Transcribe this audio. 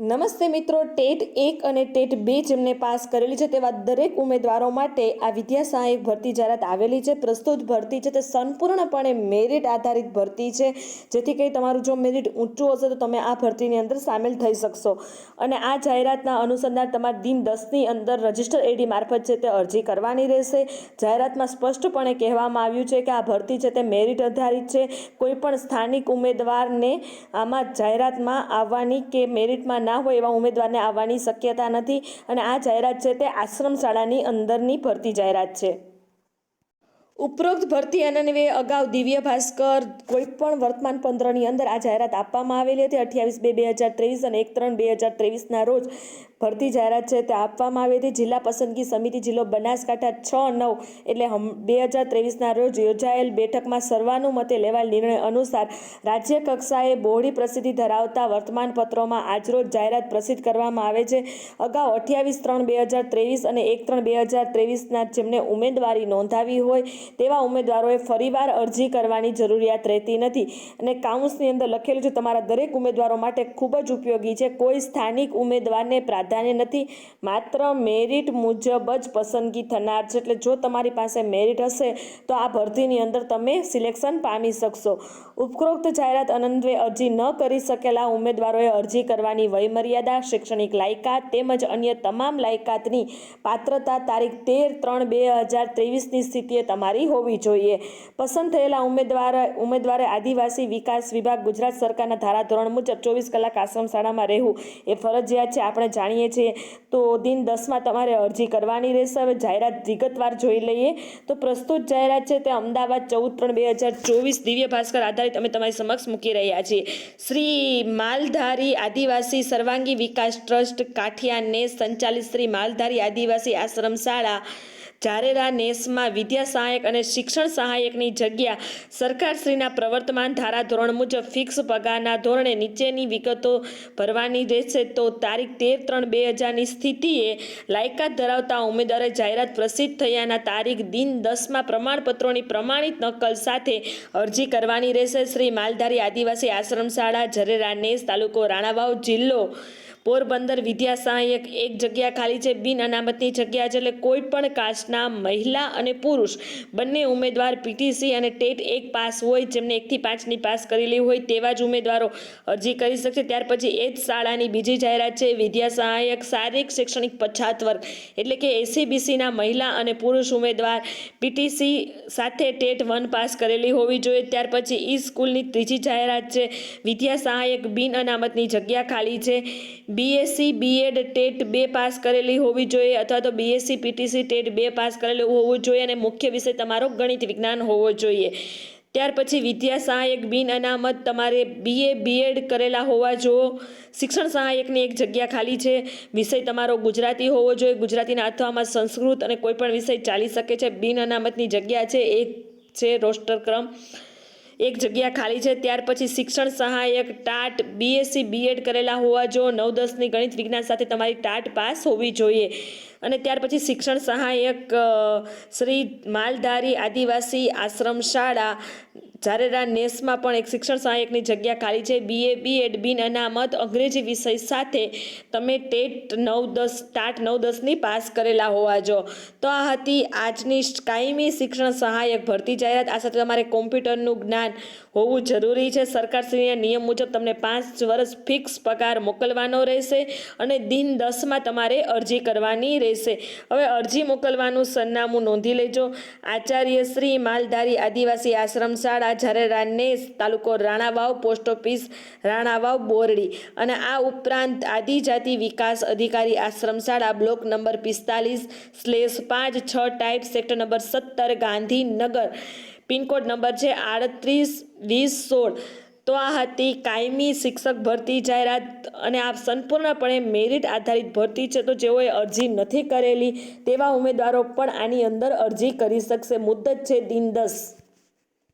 નમસ્તે મિત્રો, ટેટ એક અને ટેટ બે જેમને પાસ કરેલી છે તેવા દરેક ઉમેદવારો માટે આ વિદ્યા સહાયક ભરતી જાહેરાત આવેલી છે. પ્રસ્તુત ભરતી છે તે સંપૂર્ણપણે મેરિટ આધારિત ભરતી છે. જેથી કંઈ તમારું જો મેરિટ ઊંચું હશે તો તમે આ ભરતીની અંદર સામેલ થઈ શકશો. અને આ જાહેરાતના અનુસંધાન તમારે દિન દસની અંદર રજિસ્ટર એડી મારફત છે તે અરજી કરવાની રહેશે. જાહેરાતમાં સ્પષ્ટપણે કહેવામાં આવ્યું છે કે આ ભરતી છે તે મેરિટ આધારિત છે. કોઈપણ સ્થાનિક ઉમેદવારને આમાં જાહેરાતમાં આવવાની કે મેરિટમાં ના હોય એવા ઉમેદવારને આવવાની શક્યતા નથી અને આ જાહેરાત છે તે આશ્રમ શાળાની અંદરની ભરતી જાહેરાત છે. ઉપરોક્ત ભરતી અનન્વે અગાઉ દિવ્ય ભાસ્કર કોઈ પણ વર્તમાન પંદ્રની અંદર આ જાહેરાત આપવામાં આવેલી હતી. અઠ્યાવીસ બે બે હજાર ત્રેવીસ અને એક ત્રણ બે હજાર ત્રેવીસના રોજ ભરતી જાહેરાત છે તે આપવામાં આવી હતી. જિલ્લા પસંદગી સમિતિ જિલ્લો બનાસકાંઠા છ નવ એટલે હમ બે હજાર ત્રેવીસના રોજ યોજાયેલ બેઠકમાં સર્વાનુમતે લેવાયેલ નિર્ણય અનુસાર રાજ્ય કક્ષાએ બહોળી પ્રસિદ્ધિ ધરાવતા વર્તમાનપત્રોમાં આજરોજ જાહેરાત પ્રસિદ્ધ કરવામાં આવે છે. અગાઉ અઠ્યાવીસ ત્રણ બે હજાર ત્રેવીસ અને એક ત્રણ બે હજાર ત્રેવીસના જેમને ઉમેદવારી નોંધાવી હોય તેવા ઉમેદવારોએ ફરીવાર અરજી કરવાની જરૂરિયાત રહેતી નથી. અને કાઉન્સની અંદર લખેલું છે, તમારા દરેક ઉમેદવારો માટે ખૂબ જ ઉપયોગી છે. કોઈ સ્થાનિક ઉમેદવારને પ્રાધાન્ય નથી. માત્ર મેરિટ મુજબ જ પસંદગી થનાર છે. એટલે જો તમારી પાસે મેરિટ હશે, તો આ ભરતીની અંદર તમે સિલેક્શન પામી શકશો. ઉપરોક્ત જાહેરાત અનંતવે અરજી ન કરી શકેલા ઉમેદવારોએ અરજી કરવાની વયમર્યાદા, શૈક્ષણિક લાયકાત તેમજ અન્ય તમામ લાયકાતની પાત્રતા તારીખ તેર ત્રણ બે હજાર ત્રેવીસની સ્થિતિએ તમારી હોવી જોઈએ. પસંદ થયેલા ઉમેદવાર, ઉમેદવારે આદિવાસી વિકાસ વિભાગ ગુજરાત સરકારના ધારાધોરણ મુજબ ચોવીસ કલાક આશ્રમ શાળામાં રહેવું એ ફરજિયાત છે. આપણે જાણીએ છીએ તો દિન દસમાં તમારે અરજી કરવાની રહેશે. હવે જાહેરાત વિગતવાર જોઈ લઈએ. તો પ્રસ્તુત જાહેરાત છે તે અમદાવાદ ચૌદ ત્રણ બે હજાર ચોવીસ દિવ્ય ભાસ્કર આધારિત અમે તમારી સમક્ષ મૂકી રહ્યા છીએ. શ્રી માલધારી આદિવાસી સર્વાંગી વિકાસ ટ્રસ્ટ કાઠિયાને સંચાલિત શ્રી માલધારી આદિવાસી આશ્રમ શાળા જારેરા નેસમાં વિદ્યા સહાયક અને શિક્ષણ સહાયકની જગ્યા સરકારશ્રીના પ્રવર્તમાન ધારાધોરણ મુજબ ફિક્સ પગારના ધોરણે નીચેની વિગતો ભરવાની રહેશે. તો તારીખ તેર ત્રણ બે હજારની સ્થિતિએ લાયકાત ધરાવતા ઉમેદવારે જાહેરાત પ્રસિદ્ધ થયાના તારીખ દિન દસમાં પ્રમાણપત્રોની પ્રમાણિત નકલ સાથે અરજી કરવાની રહેશે. શ્રી માલધારી આદિવાસી આશ્રમ શાળા જરેરા નેસ તાલુકો રાણાવાવ જિલ્લો પોરબંદર વિદ્યા સહાયક એક જગ્યા ખાલી છે, બિન અનામતની જગ્યા છે એટલે કોઈ પણ કાસ્ટના મહિલા અને પુરુષ બંને ઉમેદવાર પીટીસી અને ટેટ એક પાસ હોય, જેમને એકથી પાંચની પાસ કરેલી હોય તેવા જ ઉમેદવારો અરજી કરી શકશે. ત્યાર પછી એ જ શાળાની બીજી જાહેરાત છે વિદ્યા સહાયક શારીરિક શૈક્ષણિક પછાત વર્ગ એટલે કે એસીબીસીના મહિલા અને પુરુષ ઉમેદવાર પીટીસી સાથે ટેટ વન પાસ કરેલી હોવી જોઈએ. ત્યાર પછી ઈ સ્કૂલની ત્રીજી જાહેરાત છે વિદ્યા સહાયક બિન અનામતની જગ્યા ખાલી છે બીએસસી, બીએડ, ટેટ બે પાસ કરેલી હોવી જોઈએ અથવા તો બીએસસી, પીટીસી, ટેટ બે પાસ કરેલું હોવું જોઈએ અને મુખ્ય વિષય તમારો ગણિત વિજ્ઞાન હોવો જોઈએ. ત્યાર પછી વિદ્યા સહાયક બિન અનામત તમારે બીએ, બીએડ કરેલા હોવા જો, શિક્ષણ સહાયકની એક જગ્યા ખાલી છે. વિષય તમારો ગુજરાતી હોવો જોઈએ. ગુજરાતીના અથવામાં સંસ્કૃત અને કોઈપણ વિષય ચાલી શકે છે. બિન અનામતની જગ્યા છે. એક છે રોસ્ટર ક્રમ. એક જગ્યા ખાલી છે, ત્યાર પછી શિક્ષણ સહાયક ટાટ બીએસસી બીએડ કરેલા હોવા જો નવ દસની ગણિત વિજ્ઞાન સાથે તમારી ટાટ પાસ હોવી જોઈએ. અને ત્યાર પછી શિક્ષણ સહાયક શ્રી માલધારી આદિવાસી આશ્રમ શાળા ઝારેરા નેસમાં પણ એક શિક્ષણ સહાયકની જગ્યા ખાલી છે. બીએ બીએડ બિન અનામત અંગ્રેજી વિષય સાથે તમે ટેટ નવ દસ, ટાટ નવ દસની પાસ કરેલા હોવા જો. તો આ હતી આજની કાયમી શિક્ષણ સહાયક ભરતી જાહેરાત. આ સાથે તમારે કોમ્પ્યુટરનું જ્ઞાન હોવું જરૂરી છે. સરકારશ્રીના નિયમ મુજબ તમને પાંચ વર્ષ ફિક્સ પગાર મોકલવાનો રહેશે અને દિન દસમાં તમારે અરજી કરવાની રહેશે. હવે અરજી મોકલવાનું સરનામું નોંધી લેજો. આચાર્ય શ્રી માલધારી આદિવાસી આશ્રમ શાળા જ્યારે રાનેસ તાલુકો રાણાવાવ, પોસ્ટ ઓફિસ રાણાવાવ, બોરડી અને આ ઉપરાંત આદિજાતિ વિકાસ અધિકારી આશ્રમ શાળા બ્લોક નંબર પિસ્તાલીસ સ્લેશ પાંચ છ ટાઈપ સેક્ટર નંબર સત્તર ગાંધીનગર. પિનકોડ નંબર છે આડત્રીસ વીસ સોળ. તો આ હતી કાયમી શિક્ષક ભરતી જાહેરાત અને આ સંપૂર્ણપણે મેરિટ આધારિત ભરતી છે તો જેઓએ અરજી નથી કરેલી તેવા ઉમેદવારો પણ આની અંદર અરજી કરી શકશે. મુદ્દત છે દિન દસ.